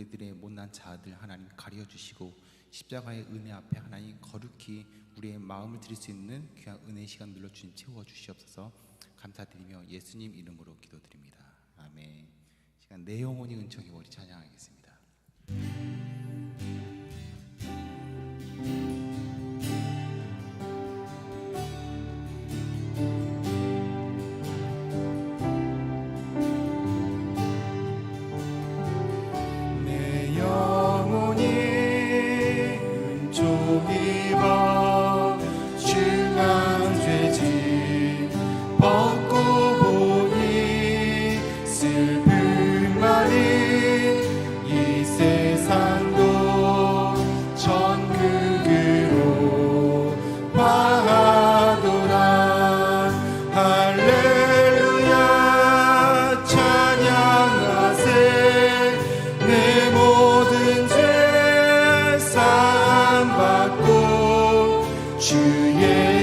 우리들의 못난 자아들 하나님 가려 주시고 십자가의 은혜 앞에 하나님 거룩히 우리의 마음을 드릴 수 있는 귀한 은혜 시간 눌러 주님 채워 주시옵소서 감사드리며 예수님 이름으로 기도드립니다. 아멘. 시간 내 영혼이 은총이 머리 찬양하겠습니다. 주예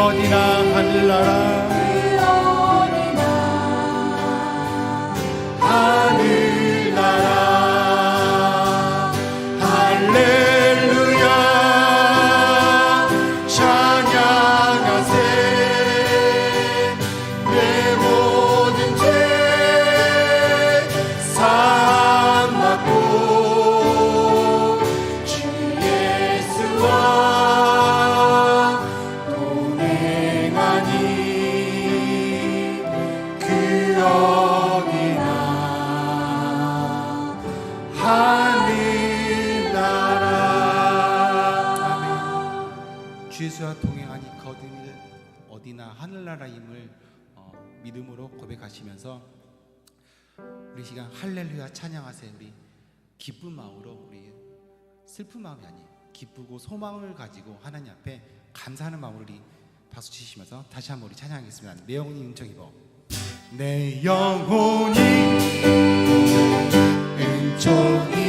어디나 하늘나라 어디나 하늘나라임을 어, 믿음으로 고백하시면서 우리 시간 할렐루야 찬양하세요 우리. 기쁜 마음으로 우리 슬픈 마음이 아닌 기쁘고 소망을 가지고 하나님 앞에 감사하는 마음으로 우리 박수 치시면서 다시 한번 우리 찬양하겠습니다. 내 영혼이 은총 입어 내 영혼이 은총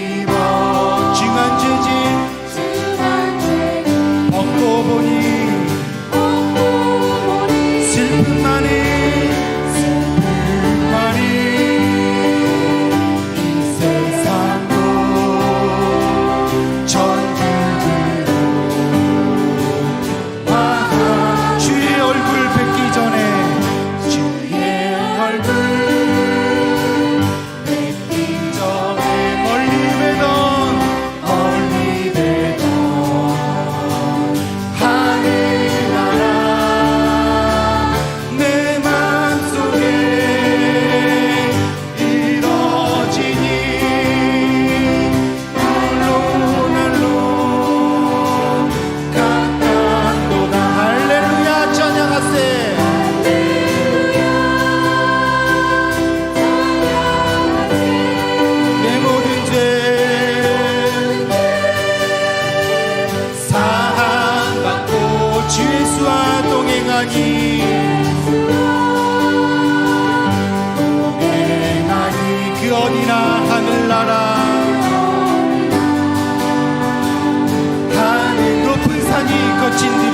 cinti